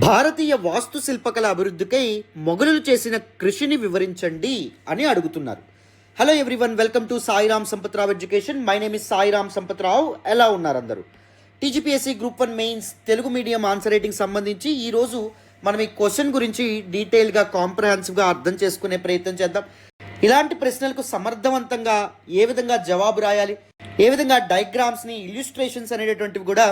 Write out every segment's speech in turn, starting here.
భారతీయ వాస్తు శిల్పకళ అభివృద్ధికై మొఘలులు చేసిన కృషిని వివరించండి అని అడుగుతున్నారు. Hello everyone welcome to Sairam Sampathrao education my name is Sairam Sampathrao ఎలా ఉన్నారు అందరూ? TGPSC group one mains Telugu medium answer rating సంబంధించి ఈరోజు మనం ఈ క్వశ్చన్ గురించి డీటెయిల్గా కాంప్రహెన్సివ్గా అర్థం చేసుకునే ప్రయత్నం చేద్దాం. ఇలాంటి ప్రశ్నలకు సమర్థవంతంగా ఏ విధంగా జవాబు రాయాలి? ఏ విధంగా డయాగ్రామ్స్ని ఇల్యుస్ట్రేషన్స్ అనేటటువంటివి కూడా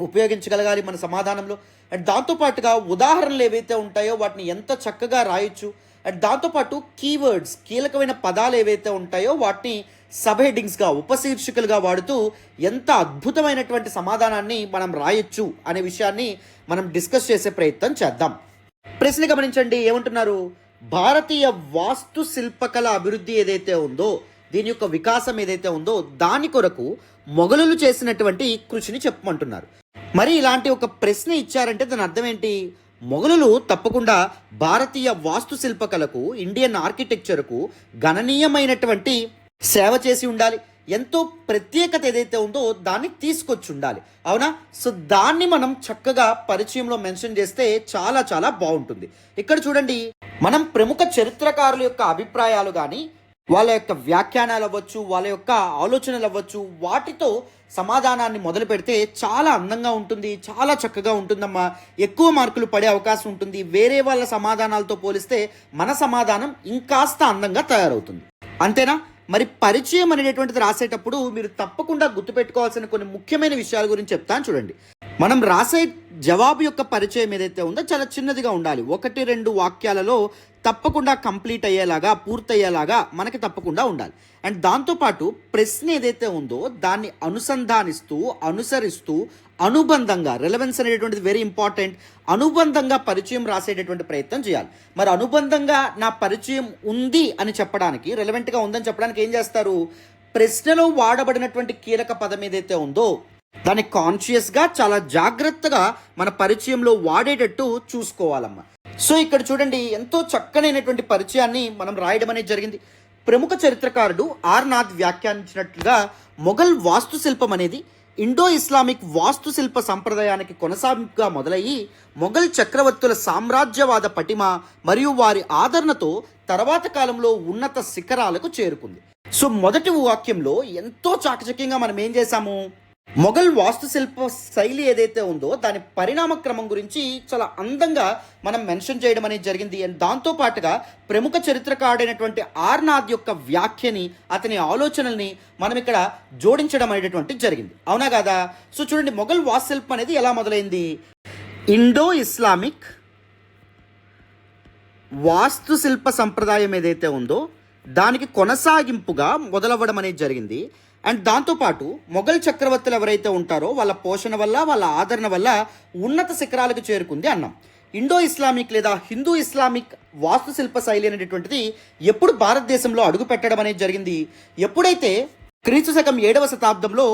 ఉపయోగించగలగాలి మన సమాధానంలో. అండ్ దాంతోపాటుగా ఉదాహరణలు ఏవైతే ఉంటాయో వాటిని ఎంత చక్కగా రాయొచ్చు. అండ్ దాంతోపాటు కీవర్డ్స్ కీలకమైన పదాలు ఏవైతే ఉంటాయో వాటిని సబ్ హెడ్డింగ్స్గా ఉపశీర్షికలుగా వాడుతూ ఎంత అద్భుతమైనటువంటి సమాధానాన్ని మనం రాయొచ్చు అనే విషయాన్ని మనం డిస్కస్ చేసే ప్రయత్నం చేద్దాం. ప్రశ్న గమనించండి ఏమంటున్నారు? భారతీయ వాస్తు శిల్పకళ అభివృద్ధి ఏదైతే ఉందో దీని యొక్క వికాసం ఏదైతే ఉందో దాని కొరకు మొఘలులు చేసినటువంటి కృషిని చెప్పమంటున్నారు. మరి ఇలాంటి ఒక ప్రశ్న ఇచ్చారంటే దాని అర్థం ఏంటి? మొఘలులు తప్పకుండా భారతీయ వాస్తు శిల్పకళకు ఇండియన్ ఆర్కిటెక్చర్కు గణనీయమైనటువంటి సేవ చేసి ఉండాలి. ఎంతో ప్రత్యేకత ఏదైతే ఉందో దాన్ని తీసుకొచ్చి ఉండాలి అవునా? సో దాన్ని మనం చక్కగా పరిచయంలో మెన్షన్ చేస్తే చాలా చాలా బాగుంటుంది. ఇక్కడ చూడండి మనం ప్రముఖ చరిత్రకారుల యొక్క అభిప్రాయాలు కానీ వాళ్ళ యొక్క వ్యాఖ్యానాలు అవ్వచ్చు వాళ్ళ యొక్క ఆలోచనలు అవ్వచ్చు వాటితో సమాధానాన్ని మొదలు పెడితే చాలా అందంగా ఉంటుంది చాలా చక్కగా ఉంటుందమ్మా. ఎక్కువ మార్కులు పడే అవకాశం ఉంటుంది. వేరే వాళ్ళ సమాధానాలతో పోలిస్తే మన సమాధానం ఇంకాస్త అందంగా తయారవుతుంది. అంతేనా? మరి పరిచయం అనేటటువంటిది రాసేటప్పుడు మీరు తప్పకుండా గుర్తుపెట్టుకోవాల్సిన కొన్ని ముఖ్యమైన విషయాల గురించి చెప్తాను చూడండి. మనం రాసే జవాబు యొక్క పరిచయం ఏదైతే ఉందో చాలా చిన్నదిగా ఉండాలి. ఒకటి రెండు వాక్యాలలో తప్పకుండా కంప్లీట్ అయ్యేలాగా పూర్తయ్యేలాగా మనకి తప్పకుండా ఉండాలి. అండ్ దాంతోపాటు ప్రశ్న ఏదైతే ఉందో దాన్ని అనుసంధానిస్తూ అనుసరిస్తూ అనుబంధంగా రెలవెన్స్ అనేటటువంటిది వెరీ ఇంపార్టెంట్ అనుబంధంగా పరిచయం రాసేటటువంటి ప్రయత్నం చేయాలి. మరి అనుబంధంగా నా పరిచయం ఉంది అని చెప్పడానికి రెలవెంట్గా ఉందని చెప్పడానికి ఏం చేస్తారు? ప్రశ్నలో వాడబడినటువంటి కీలక పదం ఏదైతే ఉందో దాన్ని కాన్షియస్గా చాలా జాగ్రత్తగా మన పరిచయంలో వాడేటట్టు చూసుకోవాలమ్మా. సో ఇక్కడ చూడండి ఎంతో చక్కనైనటువంటి పరిచయాన్ని మనం రాయడం అనేది జరిగింది. ప్రముఖ చరిత్రకారుడు ఆర్ నాథ్ వ్యాఖ్యానించినట్లుగా మొఘల్ వాస్తుశిల్పం అనేది ఇండో ఇస్లామిక్ వాస్తుశిల్ప సంప్రదాయానికి కొనసాగింపుగా మొదలయ్యి మొఘల్ చక్రవర్తుల సామ్రాజ్యవాద పటిమ మరియు వారి ఆదరణతో తర్వాత కాలంలో ఉన్నత శిఖరాలకు చేరుకుంది. సో మొదటి వాక్యంలో ఎంతో చాకచక్యంగా మనం ఏం చేశాము? మొఘల్ వాస్తుశిల్ప శైలి ఏదైతే ఉందో దాని పరిణామ క్రమం గురించి చాలా అందంగా మనం మెన్షన్ చేయడం అనేది జరిగింది. అండ్ దాంతో పాటుగా ప్రముఖ చరిత్రకారుడైనటువంటి ఆర్నాథ్ యొక్క వ్యాఖ్యని అతని ఆలోచనల్ని మనం ఇక్కడ జోడించడం అనేటటువంటి జరిగింది. అవునా కదా? సో చూడండి మొఘల్ వాస్తుశిల్పం అనేది ఎలా మొదలైంది? ఇండో ఇస్లామిక్ వాస్తుశిల్ప సంప్రదాయం ఏదైతే ఉందో దానికి కొనసాగింపుగా మొదలవ్వడం అనేది జరిగింది. అండ్ దాంతోపాటు మొఘల్ చక్రవర్తులు ఎవరైతే ఉంటారో వాళ్ళ పోషణ వల్ల వాళ్ళ ఆదరణ వల్ల ఉన్నత శిఖరాలకు చేరుకుంది అన్నాం. ఇండో ఇస్లామిక్ లేదా హిందూ ఇస్లామిక్ వాస్తుశిల్ప శైలి అనేటటువంటిది ఎప్పుడు భారతదేశంలో అడుగు పెట్టడం అనేది జరిగింది. ఎప్పుడైతే క్రీస్తు శకం ఏడవ శతాబ్దంలో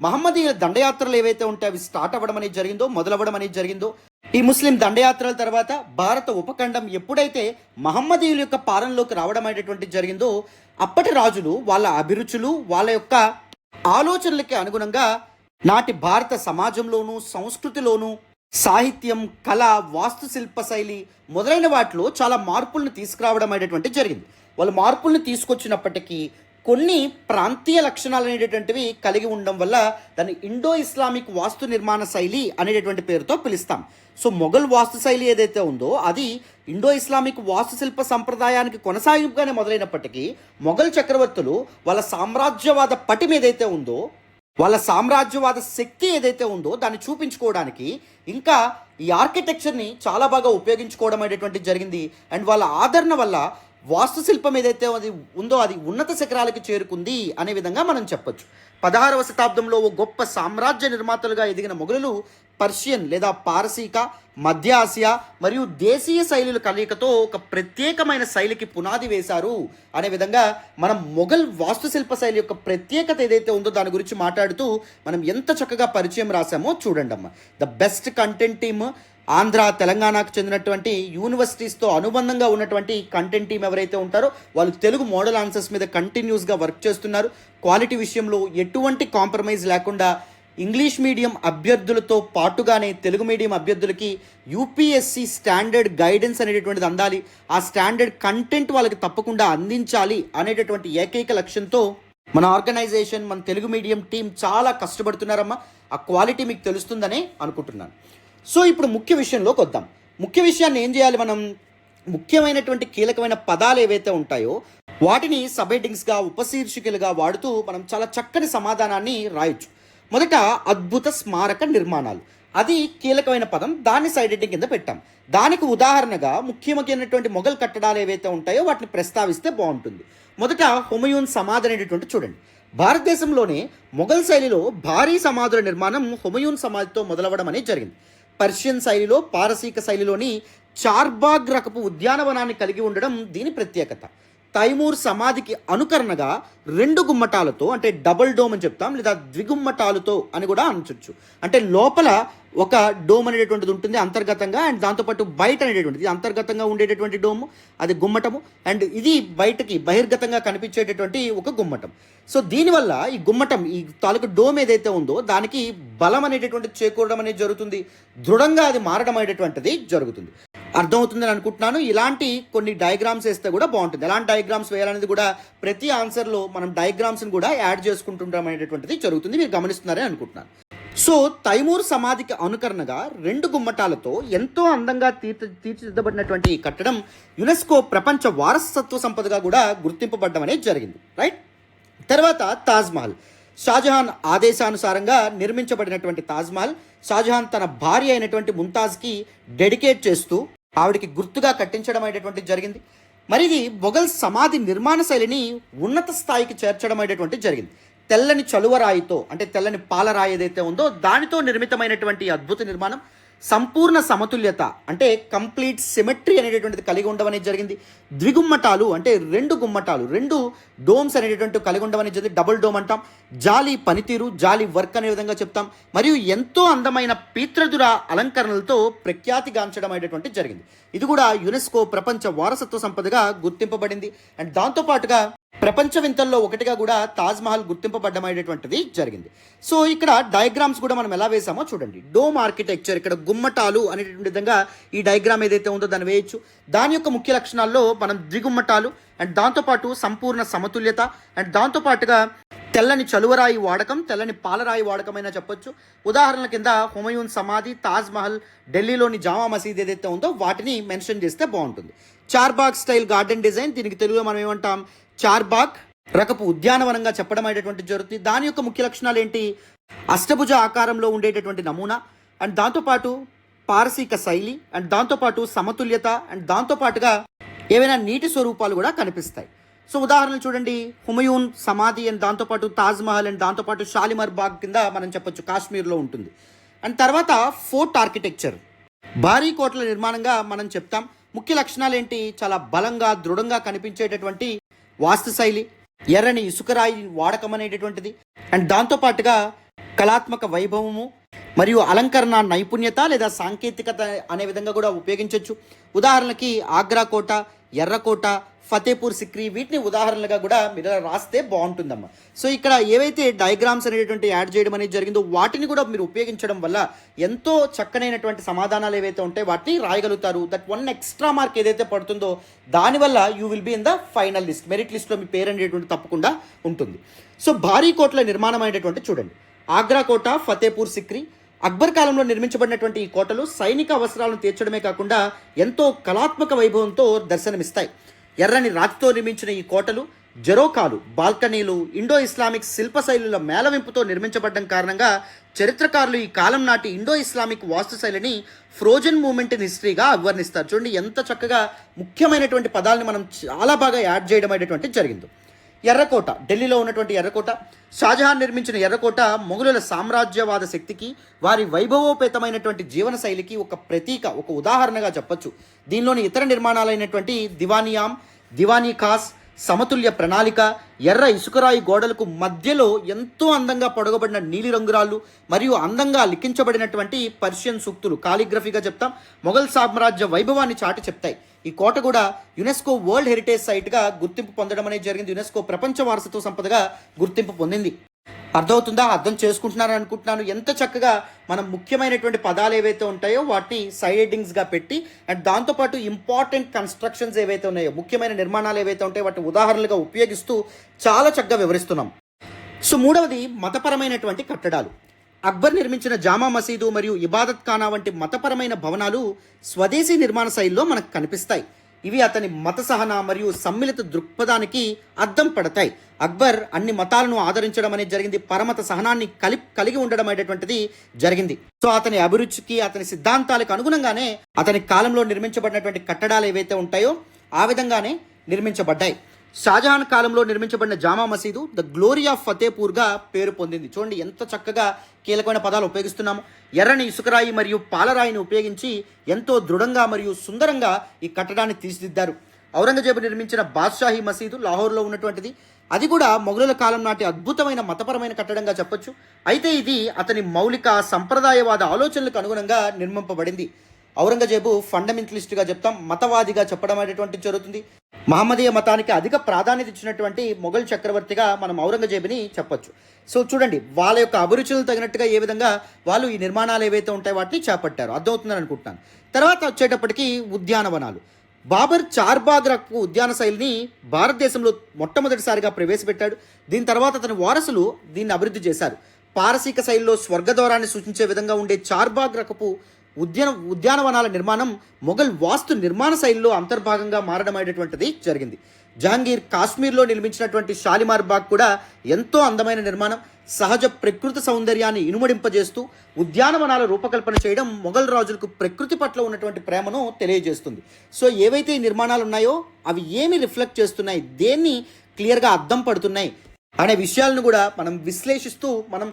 మహమ్మదీయుల దండయాత్రలు ఏవైతే ఉంటే అవి స్టార్ట్ అవ్వడం అనేది జరిగిందో మొదలవ్వడం అనేది జరిగిందో ఈ ముస్లిం దండయాత్రల తర్వాత భారత ఉపఖండం ఎప్పుడైతే మహమ్మదీయుల యొక్క పాలనలోకి రావడం అనేటువంటి జరిగిందో అప్పటి రాజులు వాళ్ళ అభిరుచులు వాళ్ళ యొక్క ఆలోచనలకి అనుగుణంగా నాటి భారత సమాజంలోనూ సంస్కృతిలోనూ సాహిత్యం కళ వాస్తుశిల్ప శైలి మొదలైన వాటిలో చాలా మార్పులను తీసుకురావడం అనేటువంటి జరిగింది. వాళ్ళు మార్పుల్ని తీసుకొచ్చినప్పటికీ కొన్ని ప్రాంతీయ లక్షణాలు అనేటటువంటివి కలిగి ఉండడం వల్ల దాన్ని ఇండో ఇస్లామిక్ వాస్తు నిర్మాణ శైలి అనేటటువంటి పేరుతో పిలుస్తాం. సో మొఘల్ వాస్తు శైలి ఏదైతే ఉందో అది ఇండో ఇస్లామిక్ వాస్తుశిల్ప సంప్రదాయానికి కొనసాగింపుగానే మొదలైనప్పటికీ మొఘల్ చక్రవర్తులు వాళ్ళ సామ్రాజ్యవాద పటిమ ఏదైతే ఉందో వాళ్ళ సామ్రాజ్యవాద శక్తి ఏదైతే ఉందో దాన్ని చూపించుకోవడానికి ఇంకా ఈ ఆర్కిటెక్చర్ని చాలా బాగా ఉపయోగించుకోవడం అనేటువంటి జరిగింది. అండ్ వాళ్ళ ఆదరణ వల్ల వాస్తుశిల్పం ఏదైతే అది ఉందో అది ఉన్నత శిఖరాలకు చేరుకుంది అనే విధంగా మనం చెప్పొచ్చు. పదహారవ శతాబ్దంలో ఓ గొప్ప సామ్రాజ్య నిర్మాతలుగా ఎదిగిన మొఘలులు పర్షియన్ లేదా పారసీక మధ్య ఆసియా మరియు దేశీయ శైలుల కలయికతో ఒక ప్రత్యేకమైన శైలికి పునాది వేశారు అనే విధంగా మనం మొఘల్ వాస్తుశిల్ప శైలి యొక్క ప్రత్యేకత ఏదైతే ఉందో దాని గురించి మాట్లాడుతూ మనం ఎంత చక్కగా పరిచయం రాసామో చూడండి అమ్మ the best content team Andhra తెలంగాణకు చెందినటువంటి యూనివర్సిటీస్తో అనుబంధంగా ఉన్నటువంటి కంటెంట్ టీం ఎవరైతే ఉంటారో వాళ్ళు తెలుగు మోడల్ ఆన్సర్స్ మీద కంటిన్యూస్గా వర్క్ చేస్తున్నారు. క్వాలిటీ విషయంలో ఎటువంటి కాంప్రమైజ్ లేకుండా ఇంగ్లీష్ మీడియం అభ్యర్థులతో పాటుగానే తెలుగు మీడియం అభ్యర్థులకి యూపీఎస్సి స్టాండర్డ్ గైడెన్స్ అనేటటువంటిది అందాలి. ఆ స్టాండర్డ్ కంటెంట్ వాళ్ళకి తప్పకుండా అందించాలి అనేటటువంటి ఏకైక లక్ష్యంతో మన ఆర్గనైజేషన్ మన తెలుగు మీడియం టీం చాలా కష్టపడుతున్నారమ్మా. ఆ క్వాలిటీ మీకు తెలుస్తుందనే అనుకుంటున్నాను. సో ఇప్పుడు ముఖ్య విషయంలోకి వద్దాం. ముఖ్య విషయాన్ని ఏం చేయాలి మనం? ముఖ్యమైనటువంటి కీలకమైన పదాలు ఏవైతే ఉంటాయో వాటిని సబ్ హెడ్డింగ్స్గా ఉపశీర్షికలుగా వాడుతూ మనం చాలా చక్కని సమాధానాన్ని రాయొచ్చు. మొదట అద్భుత స్మారక నిర్మాణాలు. అది కీలకమైన పదం. దాన్ని సైడ్ హెడ్డింగ్ కింద పెట్టాం. దానికి ఉదాహరణగా ముఖ్యమైనటువంటి మొఘల్ కట్టడాలు ఏవైతే ఉంటాయో వాటిని ప్రస్తావిస్తే బాగుంటుంది. మొదట హుమయూన్ సమాధి అనేటటువంటి చూడండి. భారతదేశంలోనే మొఘల్ శైలిలో భారీ సమాధుల నిర్మాణం హుమయూన్ సమాధితో మొదలవడం అనేది జరిగింది. పర్షియన్ శైలిలో పారసీక శైలిలోని చార్బాగ్ రకపు ఉద్యానవనాన్ని కలిగి ఉండడం దీని ప్రత్యేకత. తైమూర్ సమాధికి అనుకరణగా రెండు గుమ్మటాలతో అంటే డబుల్ డోమ్ అని చెప్తాం లేదా ద్విగుమ్మటాలతో అని కూడా అనొచ్చు. అంటే లోపల ఒక డోమ్ అనేటటువంటిది ఉంటుంది అంతర్గతంగా అండ్ దాంతోపాటు బయట అనేటటువంటిది అంతర్గతంగా ఉండేటటువంటి డోము అది గుమ్మటము అండ్ ఇది బయటకి బహిర్గతంగా కనిపించేటటువంటి ఒక గుమ్మటం. సో దీనివల్ల ఈ గుమ్మటం ఈ తాలూకు డోమ్ ఏదైతే ఉందో దానికి బలం అనేటటువంటిది చేకూరడం అనేది జరుగుతుంది. దృఢంగా అది మారడం అనేటటువంటిది జరుగుతుంది. అర్థమవుతుందని అనుకుంటున్నాను. ఇలాంటి కొన్ని డయాగ్రామ్స్ వేస్తే కూడా బాగుంటుంది. ఎలాంటి డయాగ్రామ్స్ వేయాలనేది కూడా ప్రతి ఆన్సర్లో మనం డయాగ్రామ్స్ని కూడా యాడ్ చేసుకుంటుంటాం అనేటటువంటిది జరుగుతుంది. మీరు గమనిస్తున్నారని అనుకుంటున్నాను. సో తైమూర్ సమాధికి అనుకరణగా రెండు గుమ్మటాలతో ఎంతో అందంగా తీర్చి తీర్చిదిద్దబడినటువంటి ఈ కట్టడం యునెస్కో ప్రపంచ వారసత్వ సంపదగా కూడా గుర్తింపబడడం అనేది జరిగింది. రైట్ తర్వాత తాజ్మహల్ షాజహాన్ ఆదేశానుసారంగా నిర్మించబడినటువంటి తాజ్మహల్ షాజహాన్ తన భార్య అయినటువంటి ముంతాజ్కి డెడికేట్ చేస్తూ ఆవిడికి గుర్తుగా కట్టించడం అనేటటువంటి జరిగింది. మరి ఇది మొఘల్ సమాధి నిర్మాణ శైలిని ఉన్నత స్థాయికి చేర్చడం అనేటువంటి జరిగింది. తెల్లని చలువరాయితో అంటే తెల్లని పాలరాయి ఏదైతే ఉందో దానితో నిర్మితమైనటువంటి అద్భుత నిర్మాణం సంపూర్ణ సమతుల్యత అంటే కంప్లీట్ సిమెట్రీ అనేటటువంటిది కలిగి ఉండడం అనేది జరిగింది. ద్విగుమ్మటాలు అంటే రెండు గుమ్మటాలు రెండు డోమ్స్ అనేటటువంటి కలిగి ఉండడం అనేది జరిగింది. డబుల్ డోమ్ అంటాం. జాలి పనితీరు జాలి వర్క్ అనే విధంగా చెప్తాం. మరియు ఎంతో అందమైన పీత్రదుర అలంకరణలతో ప్రఖ్యాతిగాంచడం అనేటటువంటి జరిగింది. ఇది కూడా యునెస్కో ప్రపంచ వారసత్వ సంపదగా గుర్తింపబడింది. అండ్ దాంతోపాటుగా ప్రపంచ వింతల్లో ఒకటిగా కూడా తాజ్ మహల్ జరిగింది. సో ఇక్కడ డయాగ్రామ్స్ కూడా మనం ఎలా వేసామో చూడండి. డోమ్ ఆర్కిటెక్చర్ ఇక్కడ గుమ్మటాలు అనేటువంటి విధంగా ఈ డయాగ్రామ్ ఏదైతే ఉందో దాన్ని వేయచ్చు. దాని యొక్క ముఖ్య లక్షణాల్లో మనం ద్విగుమ్మటాలు అండ్ దాంతోపాటు సంపూర్ణ సమతుల్యత అండ్ దాంతోపాటుగా తెల్లని చలువరాయి వాడకం తెల్లని పాలరాయి వాడకమైనా చెప్పొచ్చు. ఉదాహరణల కింద హుమయూన్ సమాధి తాజ్ మహల్ ఢిల్లీలోని జామా మసీద్ ఏదైతే ఉందో వాటిని మెన్షన్ చేస్తే బాగుంటుంది. చార్బాగ్ స్టైల్ గార్డెన్ డిజైన్ దీనికి తెలుగులో మనం ఏమంటాం? చార్బాగ్ రకపు ఉద్యానవనంగా చెప్పడం అనేటటువంటి జరుగుతుంది. దాని యొక్క ముఖ్య లక్షణాలు ఏంటి? అష్టభుజ ఆకారంలో ఉండేటటువంటి నమూనా అండ్ దాంతోపాటు పారసీక శైలి అండ్ దాంతోపాటు సమతుల్యత అండ్ దాంతోపాటుగా ఏవైనా నీటి స్వరూపాలు కూడా కనిపిస్తాయి. సో ఉదాహరణలు చూడండి. హుమయూన్ సమాధి అండ్ దాంతోపాటు తాజ్మహల్ అండ్ దాంతోపాటు షాలిమర్ బాగ్ కింద మనం చెప్పొచ్చు కాశ్మీర్లో ఉంటుంది. అండ్ తర్వాత ఫోర్ట్ ఆర్కిటెక్చర్. భారీ కోట్ల నిర్మాణంగా మనం చెప్తాం. ముఖ్య లక్షణాలు ఏంటి? చాలా బలంగా దృఢంగా కనిపించేటటువంటి వాస్తు శైలి ఎర్రని ఇసుకరాయి వాడకం అనేటటువంటిది. అండ్ దాంతోపాటుగా కళాత్మక వైభవము మరియు అలంకరణ నైపుణ్యత లేదా సాంకేతికత అనే విధంగా కూడా ఉపయోగించవచ్చు ఉదాహరణకి ఆగ్రా కోట ఎర్రకోట ఫతేపూర్ సిక్రీ వీటిని ఉదాహరణలుగా కూడా మీరు రాస్తే బాగుంటుందమ్మా. సో ఇక్కడ ఏవైతే డయాగ్రామ్స్ అనేటువంటి యాడ్ చేయడం అనేది జరిగిందో వాటిని కూడా మీరు ఉపయోగించడం వల్ల ఎంతో చక్కనైనటువంటి సమాధానాలు ఏవైతే ఉంటాయో వాటిని రాయగలుగుతారు. దట్ వన్ ఎక్స్ట్రా మార్క్ ఏదైతే పడుతుందో దానివల్ల you will be in the final list merit లిస్ట్లో మీ పేరు అనేటువంటి తప్పకుండా ఉంటుంది. సో భారీ కోట్ల నిర్మాణం అనేటటువంటి చూడండి. ఆగ్రా కోట ఫతేపూర్ సిక్రీ అక్బర్ కాలంలో నిర్మించబడినటువంటి ఈ కోటలు సైనిక అవసరాలను తీర్చడమే కాకుండా ఎంతో కళాత్మక వైభవంతో దర్శనమిస్తాయి. ఎర్రని రాతితో నిర్మించిన ఈ కోటలు జరోకాలు బాల్కనీలు ఇండో ఇస్లామిక్ శిల్పశైలుల మేళవింపుతో నిర్మించబడడం కారణంగా చరిత్రకారులు ఈ కాలం నాటి ఇండో ఇస్లామిక్ వాస్తుశైలిని ఫ్రోజన్ మూమెంట్ ఇన్ హిస్టరీగా అభివర్ణిస్తారు చూడండి ఎంత చక్కగా ముఖ్యమైనటువంటి పదాలని మనం చాలా బాగా యాడ్ చేయడం అనేటువంటి జరిగింది. ఎర్రకోట ఢిల్లీలో ఉన్నటువంటి ఎర్రకోట షాజహాన్ నిర్మించిన ఎర్రకోట మొఘలుల సామ్రాజ్యవాద శక్తికి వారి వైభవోపేతమైనటువంటి జీవన శైలికి ఒక ప్రతీక ఒక ఉదాహరణగా చెప్పొచ్చు. దీనిలోని ఇతర నిర్మాణాలైనటువంటి దివానియాం దివానీ ఖాస్ సమతుల్య ప్రణాళిక ఎర్ర ఇసుకరాయి గోడలకు మధ్యలో ఎంతో అందంగా పొడగబడిన నీలి రంగురాళ్ళు మరియు అందంగా లిఖించబడినటువంటి పర్షియన్ సూక్తులు కాలిగ్రఫీగా చెప్తాం. మొఘల్ సామ్రాజ్య వైభవాన్ని చాటి చెప్తాయి. ఈ కోట కూడా యునెస్కో వరల్డ్ హెరిటేజ్ సైట్గా గుర్తింపు పొందడం అనేది జరిగింది. యునెస్కో ప్రపంచ వారసత్వ సంపదగా గుర్తింపు పొందింది. అర్థమవుతుందా? అర్థం చేసుకుంటున్నారని అనుకుంటున్నాను. ఎంత చక్కగా మనం ముఖ్యమైనటువంటి పదాలు ఏవైతే ఉంటాయో వాటిని సైడ్ హెడ్డింగ్స్గా పెట్టి అండ్ దాంతోపాటు ఇంపార్టెంట్ కన్స్ట్రక్షన్స్ ఏవైతే ఉన్నాయో ముఖ్యమైన నిర్మాణాలు ఏవైతే ఉంటాయో వాటిని ఉదాహరణలుగా ఉపయోగిస్తూ చాలా చక్కగా వివరిస్తున్నాం. సో మూడవది మతపరమైనటువంటి కట్టడాలు. అక్బర్ నిర్మించిన జామా మసీదు మరియు ఇబాదత్ ఖానా వంటి మతపరమైన భవనాలు స్వదేశీ నిర్మాణ శైలిలో మనకు కనిపిస్తాయి. ఇవి అతని మత సహన మరియు సమ్మిళిత దృక్పథానికి అద్దం పడతాయి. అక్బర్ అన్ని మతాలను ఆదరించడం అనేది జరిగింది. పరమత సహనాన్ని కలి కలిగి ఉండడం అనేటువంటిది జరిగింది. సో అతని అభిరుచికి అతని సిద్ధాంతాలకు అనుగుణంగానే అతని కాలంలో నిర్మించబడినటువంటి కట్టడాలు ఏవైతే ఉంటాయో ఆ విధంగానే నిర్మించబడ్డాయి. షాజహాన్ కాలంలో నిర్మించబడిన జామా మసీదు ద గ్లోరీ ఆఫ్ ఫతేపూర్గా పేరు పొందింది. చూడండి ఎంత చక్కగా కీలకమైన పదాలు ఉపయోగిస్తున్నాము. ఎర్రని ఇసుకరాయి మరియు పాలరాయిని ఉపయోగించి ఎంతో దృఢంగా మరియు సుందరంగా ఈ కట్టడాన్ని తీర్చిదిద్దారు. ఔరంగజేబు నిర్మించిన బాద్షాహీ మసీదు లాహోర్లో ఉన్నటువంటిది. అది కూడా మొఘలుల కాలం నాటి అద్భుతమైన మతపరమైన కట్టడంగా చెప్పొచ్చు. అయితే ఇది అతని మౌలిక సంప్రదాయవాద ఆలోచనలకు అనుగుణంగా నిర్మింపబడింది. ఔరంగజేబు ఫండమెంటలిస్ట్గా చెప్తాం మతవాదిగా చెప్పడం అనేటువంటి జరుగుతుంది. మహమ్మదీయ మతానికి అధిక ప్రాధాన్యత ఇచ్చినటువంటి మొఘల్ చక్రవర్తిగా మనం ఔరంగజేబుని చెప్పొచ్చు. సో చూడండి వాళ్ళ యొక్క అభిరుచులకు తగినట్టుగా ఏ విధంగా వాళ్ళు ఈ నిర్మాణాలు ఏవైతే ఉంటాయో వాటిని చేపట్టారు. అర్థమవుతుందని అనుకుంటున్నాను. తర్వాత వచ్చేటప్పటికి ఉద్యానవనాలు. బాబర్ చార్బాగ్రకు ఉద్యాన శైలిని భారతదేశంలో మొట్టమొదటిసారిగా ప్రవేశపెట్టాడు. దీని తర్వాత అతని వారసులు దీన్ని అభివృద్ధి చేశారు. పారసీక శైలిలో స్వర్గద్వారాన్ని సూచించే విధంగా ఉండే చార్బాగ్ రకపు ఉద్యాన ఉద్యానవనాల నిర్మాణం మొఘల్ వాస్తు నిర్మాణ శైలిలో అంతర్భాగంగా మారడమైనటువంటిది జరిగింది. జహాంగీర్ కాశ్మీర్లో నిర్మించినటువంటి షాలిమార్ బాగ్ కూడా ఎంతో అందమైన నిర్మాణం సహజ ప్రకృతి సౌందర్యాన్ని ఇనుమడింపజేస్తూ ఉద్యానవనాల రూపకల్పన చేయడం మొఘల్ రాజులకు ప్రకృతి పట్ల ఉన్నటువంటి ప్రేమను తెలియజేస్తుంది. సో ఏవైతే ఈ నిర్మాణాలు ఉన్నాయో అవి ఏమి రిఫ్లెక్ట్ చేస్తున్నాయి దేన్ని క్లియర్గా అద్దం పడుతున్నాయి అనే విషయాలను కూడా మనం విశ్లేషిస్తూ మనం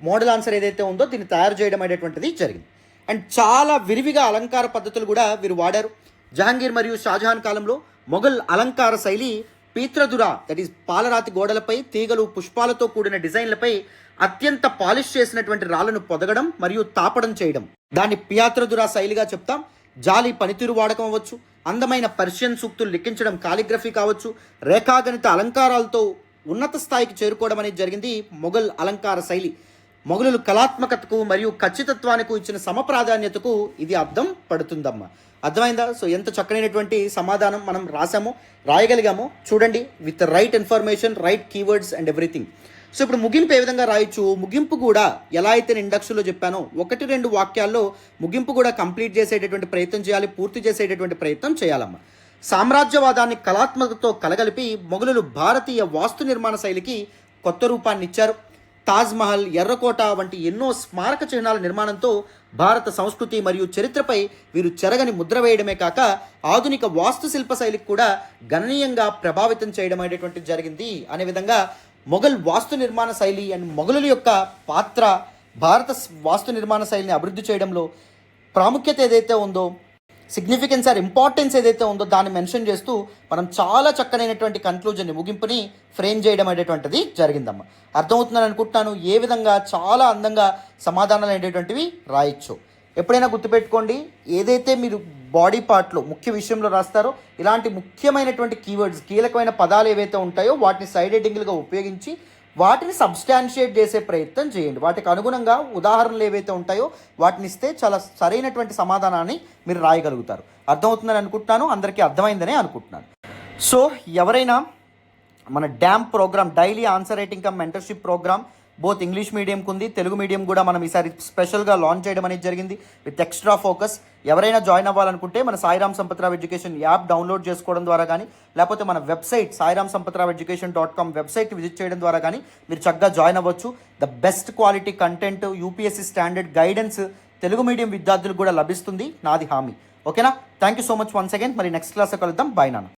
మోడల్ ఆన్సర్ ఏదైతే ఉందో దీన్ని తయారు చేయడం అనేటువంటిది జరిగింది. అండ్ చాలా విరివిగా అలంకార పద్ధతులు కూడా వీరు వాడారు. జహాంగీర్ మరియు షాజహాన్ కాలంలో మొఘల్ అలంకార శైలి పీత్రదుర దట్ ఈస్ పాలరాతి గోడలపై తీగలు పుష్పాలతో కూడిన డిజైన్లపై అత్యంత పాలిష్ చేసినటువంటి రాళ్ళను పొదగడం మరియు తాపడం చేయడం. దాన్ని పియాత్రదుర శైలిగా చెప్తాం. జాలి పనితీరు వాడకం అవ్వచ్చు. అందమైన పర్షియన్ సూక్తులు లిఖించడం కాలిగ్రఫీ కావచ్చు. రేఖాగణిత అలంకారాలతో ఉన్నత స్థాయికి చేరుకోవడం అనేది జరిగింది మొఘల్ అలంకార శైలి. మొఘలులు కళాత్మకతకు మరియు ఖచ్చితత్వానికి ఇచ్చిన సమప్రాధాన్యతకు ఇది అర్థం పడుతుందమ్మా. అర్థమైందా? సో ఎంత చక్కనైనటువంటి సమాధానం మనం రాసాము రాయగలిగాము. చూడండి with right information right keywords and everything so ఇప్పుడు ముగింపు ఏ విధంగా రాయొచ్చు? ముగింపు కూడా ఎలా అయితే నేను ఇండక్షన్లో చెప్పానో ఒకటి రెండు వాక్యాల్లో ముగింపు కూడా కంప్లీట్ చేసేటటువంటి ప్రయత్నం చేయాలి పూర్తి చేసేటటువంటి ప్రయత్నం చేయాలమ్మా. సామ్రాజ్యవాదాన్ని కళాత్మకతతో కలగలిపి మొఘలులు భారతీయ వాస్తు నిర్మాణ శైలికి కొత్త రూపాన్ని ఇచ్చారు. తాజ్ మహల్ ఎర్రకోట వంటి ఎన్నో స్మారక చిహ్నాల నిర్మాణంతో భారత సంస్కృతి మరియు చరిత్రపై వీరు చెరగని ముద్ర వేయడమే కాక ఆధునిక వాస్తుశిల్ప శైలికి కూడా గణనీయంగా ప్రభావితం చేయడం అనేటువంటిది జరిగింది. అనే విధంగా మొఘల్ వాస్తు నిర్మాణ శైలి అండ్ మొఘలుల యొక్క పాత్ర భారత వాస్తు నిర్మాణ శైలిని అభివృద్ధి చేయడంలో ప్రాముఖ్యత ఏదైతే ఉందో సిగ్నిఫికెన్స్ ఆర్ ఇంపార్టెన్స్ ఏదైతే ఉందో దాన్ని మెన్షన్ చేస్తూ మనం చాలా చక్కనైనటువంటి కన్క్లూజన్ని ముగింపుని ఫ్రేమ్ చేయడం అనేటువంటిది జరిగిందమ్మ. అర్థమవుతుందని అనుకుంటున్నాను. ఏ విధంగా చాలా అందంగా సమాధానాలు అనేటువంటివి రాయొచ్చు. ఎప్పుడైనా గుర్తుపెట్టుకోండి ఏదైతే మీరు బాడీ పార్ట్లో ముఖ్య విషయంలో రాస్తారో ఇలాంటి ముఖ్యమైనటువంటి కీవర్డ్స్ కీలకమైన పదాలు ఏవైతే ఉంటాయో వాటిని సైడ్ హెడ్డింగ్లుగా ఉపయోగించి వాటిని సబ్స్టాన్షియేట్ చేసే ప్రయత్నం చేయండి. వాటికి అనుగుణంగా ఉదాహరణలు ఏవైతే ఉంటాయో వాటిని ఇస్తే చాలా సరైనటువంటి సమాధానాన్ని మీరు రాయగలుగుతారు. అర్థమవుతుందని అనుకుంటున్నాను. అందరికీ అర్థమైందనే అనుకుంటున్నాను. సో ఎవరైనా మన dam program daily answer writing cum mentorship program both English మీడియంకి ఉంది తెలుగు మీడియం కూడా మనం ఈసారి స్పెషల్గా లాంచ్ చేయడం అనేది జరిగింది. విత్ ఎక్స్ట్రా ఫోకస్ ఎవరైనా జాయిన్ అవ్వాలనుకుంటే మన Sairam Sampathrao education app download చేసుకోవడం ద్వారా కానీ లేకపోతే మన website Sairam Sampathrao education dot com website visit చేయడం ద్వారా కానీ మీరు చక్కగా జాయిన్ అవ్వచ్చు. The best quality content UPSC standard guidance Telugu medium విద్యార్థులకు కూడా లభిస్తుంది. నాది హామీ. ఓకేనా? Thank you so much once again. మరి నెక్స్ట్ క్లాస్ కలుద్దాం. బాయ్ నాన్న.